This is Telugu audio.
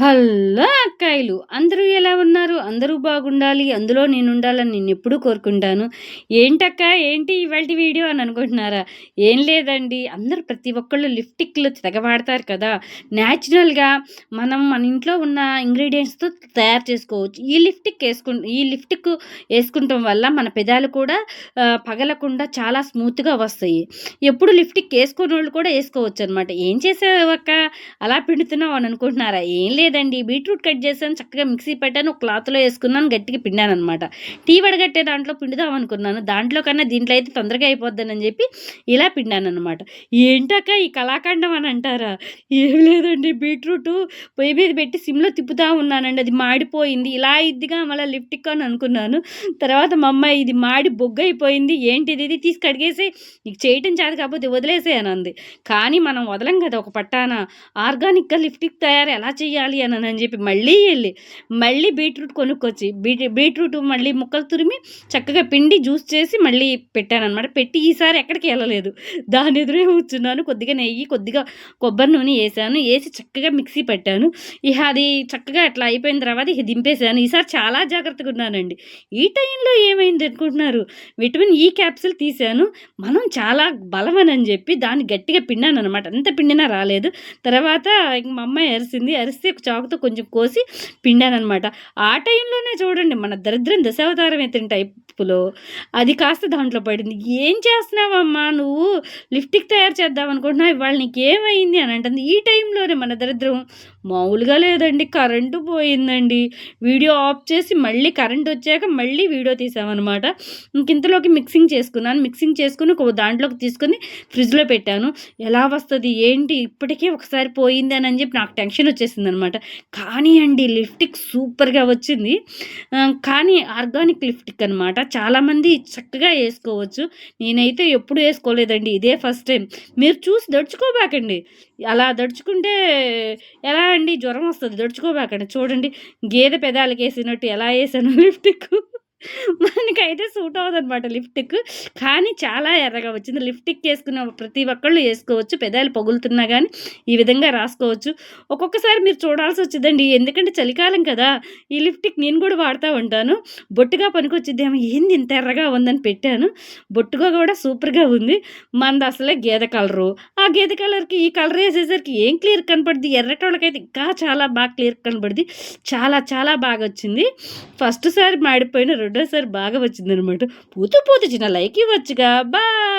హలో అక్కాయిలు. అందరూ ఎలా ఉన్నారు? అందరూ బాగుండాలి. అందులో నేను ఉండాలని నేను ఎప్పుడూ కోరుకుంటాను. ఏంటక్క? ఏంటి ఇవాళ వీడియో అని అనుకుంటున్నారా? ఏం లేదండి. అందరూ ప్రతి ఒక్కళ్ళు లిప్టిక్లు తెగవాడతారు కదా. న్యాచురల్గా మనం మన ఇంట్లో ఉన్న ఇంగ్రీడియంట్స్తో తయారు చేసుకోవచ్చు. ఈ లిప్టిక్ వేసుకు ఈ లిప్టిక్ వేసుకుంటాం వల్ల మన పెదాలు కూడా పగలకుండా చాలా స్మూత్గా వస్తాయి. ఎప్పుడు లిప్టిక్ వేసుకునే వాళ్ళు కూడా వేసుకోవచ్చు అనమాట ఏం చేసావు అక్క? అలా పిండుతున్నావు అని అనుకుంటున్నారా? ఏం లేదు. లేదండి బీట్రూట్ కట్ చేశాను చక్కగా మిక్సీ పెట్టాను క్లాత్లో వేసుకున్నాను గట్టిగా పిండాను అనమాట టీ వడగట్టే దాంట్లో పిండుదాం అనుకున్నాను. దాంట్లో కన్నా దీంట్లో అయితే తొందరగా అయిపోద్దని చెప్పి ఇలా పిండాను అనమాట ఏంటక్క ఈ కళాఖండం అని అంటారా? ఏం లేదండి బీట్రూట్ పొయ్యి మీద పెట్టి సిమ్లో తిప్పుతా ఉన్నానండి. అది మాడిపోయింది. ఇలా ఇద్దిగా మళ్ళీ లిఫ్టిక్ అని అనుకున్నాను. తర్వాత మా అమ్మాయి ఇది మాడి బొగ్గు అయిపోయింది ఏంటిది ఇది? తీసి కడిగేసి నీకు చేయటం చేత కాకపోతే వదిలేసే అని అంది కానీ మనం వదలం కదా ఒక పట్టాన. ఆర్గానిక్గా లిఫ్టిక్ తయారు ఎలా చేయాలి? కావాలి అని అని చెప్పి మళ్ళీ వెళ్ళి మళ్ళీ బీట్రూట్ కొనుక్కొచ్చి బీట్ బీట్రూట్ మళ్ళీ ముక్కలు తురిమి చక్కగా పిండి జ్యూస్ చేసి మళ్ళీ పెట్టాను అనమాట పెట్టి ఈసారి ఎక్కడికి వెళ్ళలేదు. దాని ఎదురే కూర్చున్నాను కొద్దిగా నెయ్యి కొద్దిగా కొబ్బరి నూనె వేసాను వేసి చక్కగా మిక్సీ పెట్టాను. ఇక అది చక్కగా అట్లా అయిపోయిన తర్వాత ఇక దింపేసాను ఈసారి చాలా జాగ్రత్తగా ఉన్నానండి. ఈ టైంలో ఏమైంది అనుకుంటున్నారు? విటమిన్ ఈ క్యాప్సిల్ తీసాను మనం చాలా బలమనని చెప్పి దాన్ని గట్టిగా పిండాను అనమాట అంత పిండినా రాలేదు. తర్వాత మా అమ్మాయి అరిసింది. అరిస్తే చాకుతో కొంచెం కోసి పిండానమాట ఆ టైంలోనే చూడండి మన దరిద్రం దశావతారం ఎత్తిన టైపులో అది కాస్త దాంట్లో పడింది. ఏం చేస్తున్నావమ్మా నువ్వు? లిఫ్టిక్ తయారు చేద్దాం అనుకుంటున్నావు ఇవాళ నీకేమైంది అని అంటుంది. ఈ టైంలోనే మన దరిద్రం మామూలుగా లేదండి కరెంటు పోయిందండి. వీడియో ఆఫ్ చేసి మళ్ళీ కరెంట్ వచ్చాక మళ్ళీ వీడియో తీసామన్నమాట. ఇంకింతలోకి మిక్సింగ్ చేసుకున్నాను. మిక్సింగ్ చేసుకుని ఒక దాంట్లోకి తీసుకుని ఫ్రిడ్జ్లో పెట్టాను. ఎలా వస్తుంది ఏంటి ఇప్పటికే ఒకసారి పోయింది అని చెప్పి నాకు టెన్షన్ వచ్చేసింది అనమాట కానీ అండి లిఫ్టిక్ సూపర్గా వచ్చింది. కానీ ఆర్గానిక్ లిఫ్టిక్ అనమాట చాలామంది చక్కగా వేసుకోవచ్చు. నేనైతే ఎప్పుడు వేసుకోలేదండి. ఇదే ఫస్ట్ టైం. మీరు చూసి దడుచుకోబాకండి. అలా దడుచుకుంటే ఎలా అండి? జ్వరం వస్తుంది. దడుచుకోబాకండి. చూడండి. గేదె పెదాలకు వేసినట్టు ఎలా వేసాను లిఫ్టిక్ మనకైతే సూట్ అవ్వదు అనమాట లిప్టిక్ కానీ చాలా ఎర్రగా వచ్చింది. లిప్టిక్ వేసుకున్న ప్రతి ఒక్కళ్ళు వేసుకోవచ్చు. పెదాలు పగులుతున్నా కానీ ఈ విధంగా రాసుకోవచ్చు. ఒక్కొక్కసారి మీరు చూడాల్సి వచ్చిందండి. ఎందుకంటే చలికాలం కదా ఈ లిప్టిక్ నేను కూడా వాడుతూ ఉంటాను. బొట్టుగా పనికొచ్చిద్దేమో ఏంది ఇంత ఎర్రగా ఉందని పెట్టాను. బొట్టుగా కూడా సూపర్గా ఉంది. మనది అసలే గేదె కలరు. ఆ గేదె కలర్కి ఈ కలర్ వేసేసరికి ఏం క్లియర్ కనపడుద్ది? ఎర్రటోళ్ళకైతే ఇంకా చాలా బాగా క్లియర్ కనపడుద్ది చాలా చాలా బాగా వచ్చింది. ఫస్ట్ సారి మాడిపోయిన రెండోసారి బాగా వచ్చిందనమాట పూతూ పూతూ చిన్న లైక్ ఇవ్వచ్చుగా. బాయ్.